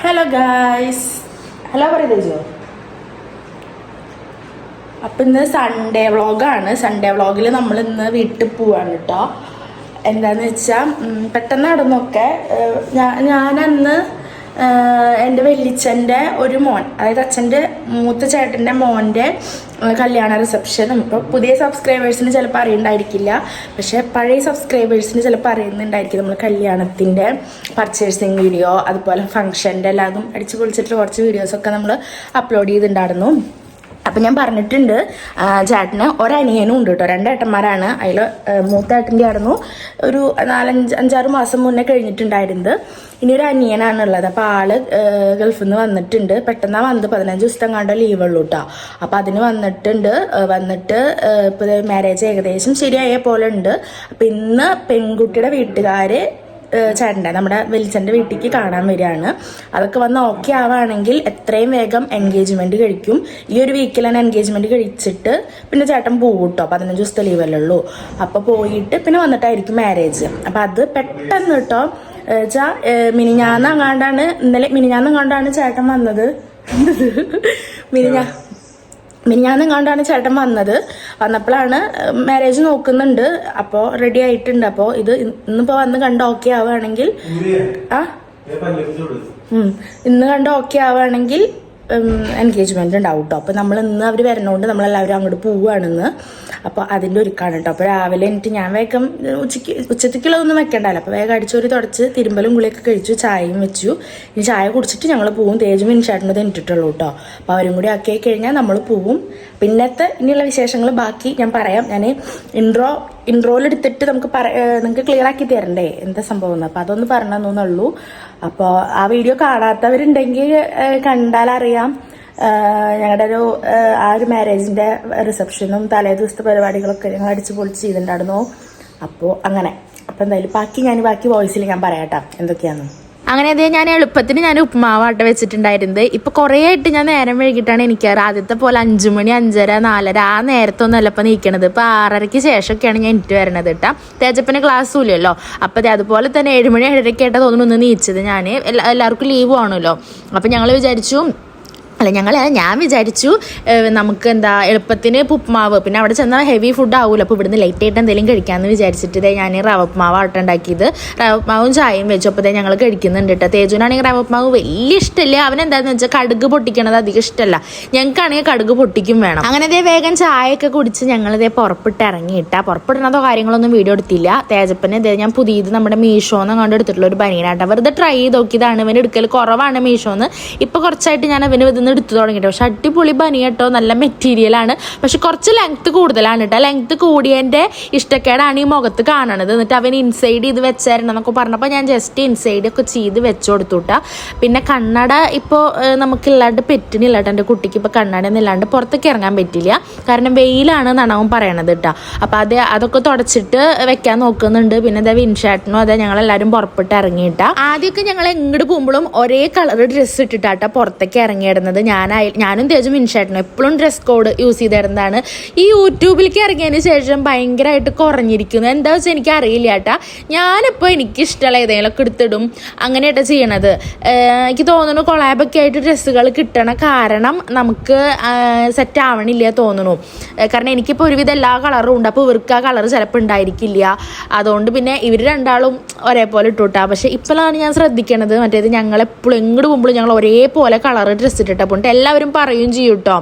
Hello guys hello പറയുന്നോ അപ്പം ഇന്ന് Sunday വ്ളോഗാണ് സൺഡേ വ്ളോഗിൽ നമ്മൾ ഇന്ന് വീട്ടിൽ പോവാണ് കേട്ടോ എന്താന്ന് വെച്ചാൽ പെട്ടെന്ന് നടന്നൊക്കെ ഞാൻ ഞാനന്ന് എന്റെ വെല്ലിച്ചന്റെ ഒരു മോൻ അതായത് അച്ഛന്റെ മൂത്ത ചേട്ടന്റെ മോന്റെ കല്യാണ റിസപ്ഷനും ഇപ്പോൾ പുതിയ സബ്സ്ക്രൈബേഴ്സിന് ചിലപ്പോൾ അറിയണ്ടായിരിക്കില്ല. പക്ഷേ പഴയ സബ്സ്ക്രൈബേഴ്സിന് ചിലപ്പോൾ അറിയുന്നുണ്ടായിരിക്കും നമ്മൾ കല്യാണത്തിന്റെ പർച്ചേസിങ് വീഡിയോ അതുപോലെ ഫംഗ്ഷന്റെ എല്ലാതും അടിച്ചു പൊളിച്ചിട്ട് കുറച്ച് വീഡിയോസൊക്കെ നമ്മൾ അപ്ലോഡ് ചെയ്തിട്ടുണ്ടായിരുന്നു. അപ്പം ഞാൻ പറഞ്ഞിട്ടുണ്ട് ചേട്ടന് ഒരനിയനും ഉണ്ട് കേട്ടോ രണ്ടേട്ടന്മാരാണ്. അതിൽ മൂത്ത ഏട്ടന്റെ ആയിരുന്നു. ഒരു നാലഞ്ച് അഞ്ചാറ് മാസം മുന്നേ കഴിഞ്ഞിട്ടുണ്ടായിരുന്നത്. ഇനി ഒരു അനിയനാണ് ഉള്ളത് അപ്പോൾ ആൾ ഗൾഫിൽ നിന്ന് വന്നിട്ടുണ്ട്. പെട്ടെന്നാണ് വന്നത് പതിനഞ്ച് ദിവസത്തെ കണ്ട ലീവ് ഉള്ളൂ കേട്ടോ അപ്പോൾ അതിന് വന്നിട്ടുണ്ട്. വന്നിട്ട് ഇപ്പോൾ മാരേജ് ഏകദേശം ശരിയായ പോലെ ഉണ്ട്. അപ്പം ഇന്ന് പെൺകുട്ടിയുടെ വീട്ടുകാർ ചേട്ടന്റെ നമ്മുടെ വെളിച്ചന്റെ വീട്ടിലേക്ക് കാണാൻ വരികയാണ്. അതൊക്കെ വന്ന് ഓക്കെ ആവുകയാണെങ്കിൽ എത്രയും വേഗം എൻഗേജ്മെന്റ് കഴിക്കും. ഈ ഒരു വീക്കിൽ തന്നെ എൻഗേജ്മെന്റ് കഴിച്ചിട്ട് പിന്നെ ചേട്ടൻ പോകും കേട്ടോ പതിനഞ്ച് ദിവസത്തെ ലീവല്ലേ ഉള്ളൂ. അപ്പോൾ പോയിട്ട് പിന്നെ വന്നിട്ടായിരിക്കും മാരേജ് അപ്പോൾ അത് പെട്ടെന്ന് കേട്ടോ വെച്ചാൽ മിനിഞ്ഞാന്ന് അങ്ങാണ്ടാണ് ഇന്നലെ മിനിഞ്ഞാന്ന് അങ്ങാണ്ടാണ് ചേട്ടൻ വന്നത്? മിനിഞ്ഞാ മിനിഞ്ഞാന്ന് കണ്ടാണ് ചേട്ടൻ വന്നത്. വന്നപ്പോഴാണ് മാരേജ് നോക്കുന്നുണ്ട്. അപ്പോൾ റെഡി ആയിട്ടുണ്ട്. അപ്പോൾ ഇത് ഇന്നിപ്പോ വന്ന് കണ്ട് ഓക്കെ ആവുകയാണെങ്കിൽ ആ. ഇന്ന് കണ്ട് ഓക്കെ ആവുകയാണെങ്കിൽ എൻഗേജ്മെന്റ് ഉണ്ടാവും കേട്ടോ അപ്പോൾ നമ്മൾ ഇന്ന് അവർ വരണോണ്ട് നമ്മളെല്ലാവരും അങ്ങോട്ട് പോവുകയാണെന്ന് അപ്പോൾ അതിന്റെ ഒരുക്കാണ് കേട്ടോ അപ്പോൾ രാവിലെ എന്നിട്ട് ഞാൻ വേഗം ഉച്ചയ്ക്ക് ഉച്ചത്തേക്കുള്ളതൊന്നും വെക്കണ്ടല്ലോ അപ്പോൾ വേഗം അടിച്ചോരി തുടച്ച് തിരുമ്പലും ഗുളിയൊക്കെ കഴിച്ചു ചായയും വെച്ചു. ഇനി ചായ കുടിച്ചിട്ട് ഞങ്ങൾ പോവും. തേജും ഇൻഷാട്ടിന് തിന്നിട്ടുള്ളൂ കേട്ടോ അപ്പോൾ അവരും കൂടി ആക്കി കഴിഞ്ഞാൽ നമ്മൾ പോവും. പിന്നത്തെ ഇനിയുള്ള വിശേഷങ്ങൾ ബാക്കി ഞാൻ പറയാം. ഞാൻ ഇൻട്രോ ഇൻട്രോയിൽ എടുത്തിട്ട് നമുക്ക് പറ നിങ്ങൾക്ക് ക്ലിയർ ആക്കി തരണ്ടേ? എന്താ സംഭവം എന്ന്? അപ്പോൾ അതൊന്ന് പറഞ്ഞെന്നുള്ളൂ അപ്പോൾ ആ വീഡിയോ കാണാത്തവരുണ്ടെങ്കിൽ കണ്ടാൽ അറിയാം ഞങ്ങളുടെ ഒരു ആ ഒരു മാരേജിന്റെ റിസപ്ഷനും തലേ ദിവസത്തെ പരിപാടികളൊക്കെ ഞങ്ങൾ അടിച്ചു പൊളിച്ച് ചെയ്തിട്ടുണ്ടായിരുന്നു. അപ്പോൾ അങ്ങനെ. അപ്പോൾ എന്തായാലും ബാക്കി ഞാൻ ബാക്കി വോയിസിൽ ഞാൻ പറയാം കേട്ടോ. എന്തൊക്കെയാണെന്ന് അങ്ങനെ അതേ ഞാൻ എളുപ്പത്തിന് ഞാൻ ഉപ്പുമാവാട്ട വെച്ചിട്ടുണ്ടായിരുന്നത്. ഇപ്പൊ കുറേ ആയിട്ട് ഞാൻ നേരം വൈകിട്ടാണ് എനിക്ക് ആദ്യത്തെ പോലെ അഞ്ചു മണി അഞ്ചര നാലര ആ നേരത്തൊന്നും അല്ല ഇപ്പൊ നീക്കണത്. ഇപ്പൊ ആറരയ്ക്ക് ശേഷമൊക്കെയാണ് ഞാൻ എനിക്ക് വരണത് കേട്ടാ. തേജപ്പന് ക്ലാസ്സും ഇല്ലല്ലോ. അപ്പൊ അതുപോലെ തന്നെ ഏഴുമണി ഏഴരയ്ക്കായിട്ട് തോന്നുന്നു ഒന്ന് നീച്ചത് ഞാൻ എല്ലാവർക്കും ലീവ് ആണല്ലോ. അപ്പൊ ഞങ്ങൾ വിചാരിച്ചു അല്ല ഞങ്ങൾ ഞാൻ വിചാരിച്ചു നമുക്ക് എന്താ എളുപ്പത്തിന് ഉപ്പ്മാവ് പിന്നെ അവിടെ ചെന്നാൽ ഹെവി ഫുഡ് ആവുമല്ലോ അപ്പോൾ ഇവിടുന്ന് ലൈറ്റ് ആയിട്ട് എന്തെങ്കിലും കഴിക്കാമെന്ന് വിചാരിച്ചിട്ട് ഇതേ ഞാൻ റവ ഉപ്മാവ് ആട്ടം ഉണ്ടാക്കിയത്. റവ ഉപ്മാവും ചായയും വെച്ചു അപ്പോൾ ഇതേ ഞങ്ങൾ കഴിക്കുന്നുണ്ട് കേട്ടോ തേജുനാണെങ്കിൽ റവ ഉപ്മാവ് വലിയ ഇഷ്ടമില്ല. അവൻ എന്താണെന്ന് വെച്ചാൽ കടുക് പൊട്ടിക്കണത് അധികം ഇഷ്ടമല്ല. ഞങ്ങൾക്കാണെങ്കിൽ കടുക് പൊട്ടിക്കും വേണം. അങ്ങനെ ഇതേ വേഗം ചായയൊക്കെ കുടിച്ച് ഞങ്ങൾ ഇതേ പുറപ്പെട്ട് ഇറങ്ങിയിട്ടാ പുറപ്പെടുന്നതോ കാര്യങ്ങളൊന്നും വീഡിയോ എടുത്തില്ല. തേജപ്പനെ ഇതേ ഞാൻ പുതിയത് നമ്മുടെ മീഷോന്ന് കണ്ട് എടുത്തിട്ടുള്ള ഒരു ബനീനാട്ട വെറുതെ ട്രൈ ചെയ്ത് നോക്കിയതാണ്. ഇവൻ എടുക്കൽ കുറവാണ് മീഷോന്ന്. ഇപ്പോൾ കുറച്ചായിട്ട് ഞാൻ അവന് ഇതിന്ന് എടുത്തു തുടങ്ങിയിട്ട്. പക്ഷെ അടിപൊളി ബനി കേട്ടോ. നല്ല മെറ്റീരിയൽ ആണ്. പക്ഷെ കുറച്ച് ലെങ്ത്ത് കൂടുതലാണ് കേട്ടോ. ലെങ്ത്ത് കൂടിയതിന്റെ ഇഷ്ടക്കേടാണ് ഈ മുഖത്ത് കാണണത്. എന്നിട്ട് അവൻ ഇൻസൈഡ് ചെയ്ത് വെച്ചായിരുന്നു എന്നൊക്കെ പറഞ്ഞപ്പോൾ ഞാൻ ജസ്റ്റ് ഇൻസൈഡ് ഒക്കെ ചെയ്ത് വെച്ചു കൊടുത്തുട്ടാ പിന്നെ കണ്ണട ഇപ്പോൾ നമുക്കില്ലാണ്ട് പറ്റുന്നില്ല കേട്ടോ. എന്റെ കുട്ടിക്ക് ഇപ്പോൾ കണ്ണട ഒന്നും ഇല്ലാണ്ട് പുറത്തേക്ക് ഇറങ്ങാൻ പറ്റില്ല. കാരണം വെയിലാണ് നണവും പറയണത് കേട്ടോ. അപ്പോൾ അത് അതൊക്കെ തുടച്ചിട്ട് വെക്കാൻ നോക്കുന്നുണ്ട്. പിന്നെ അതെ വിൻഷാട്ടിനും അതെ ഞങ്ങളെല്ലാവരും പുറപ്പെട്ട് ഇറങ്ങിയിട്ടാ ആദ്യമൊക്കെ ഞങ്ങൾ എങ്ങോട്ട് പോകുമ്പോഴും ഒരേ കളർ ഡ്രസ്സ് ഇട്ടിട്ടാട്ടോ പുറത്തേക്ക് ഇറങ്ങിയിടുന്നത് ഞാനായി ഞാനും തേജും മിനിഷായിട്ടുണ്ട് എപ്പോഴും ഡ്രസ് കോഡ് യൂസ് ചെയ്തിരുന്നതാണ്. ഈ യൂട്യൂബിലേക്ക് ഇറങ്ങിയതിന് ശേഷം ഭയങ്കരമായിട്ട് കുറഞ്ഞിരിക്കുന്നു. എന്താ വെച്ചാൽ എനിക്ക് അറിയില്ല കേട്ടാ. ഞാനിപ്പോൾ എനിക്ക് ഇഷ്ടമുള്ള ഏതെങ്കിലുമൊക്കെ എടുത്തിടും. അങ്ങനെയായിട്ട് ചെയ്യണത്. എനിക്ക് തോന്നുന്നു കൊളാബൊക്കെ ആയിട്ട് ഡ്രസ്സുകൾ കിട്ടണ കാരണം നമുക്ക് സെറ്റ് ആവണില്ല തോന്നുന്നു. കാരണം എനിക്കിപ്പോൾ ഒരുവിധം എല്ലാ കളറും ഉണ്ട്. അപ്പോൾ ഇവർക്ക് ആ കളർ ചിലപ്പോൾ ഉണ്ടായിരിക്കില്ല. അതുകൊണ്ട് പിന്നെ ഇവർ രണ്ടാളും ഒരേപോലെ ഇട്ടുവിട്ടാ പക്ഷേ ഇപ്പോഴാണ് ഞാൻ ശ്രദ്ധിക്കണത്. മറ്റേത് ഞങ്ങൾ എപ്പോഴും എങ്ങോട്ട് പോകുമ്പോഴും ഞങ്ങൾ ഒരേപോലെ കളർ ഡ്രസ്സ് ഇട്ടിട്ടാ പോയിട്ട് എല്ലാവരും പറയും ചെയ്യും കേട്ടോ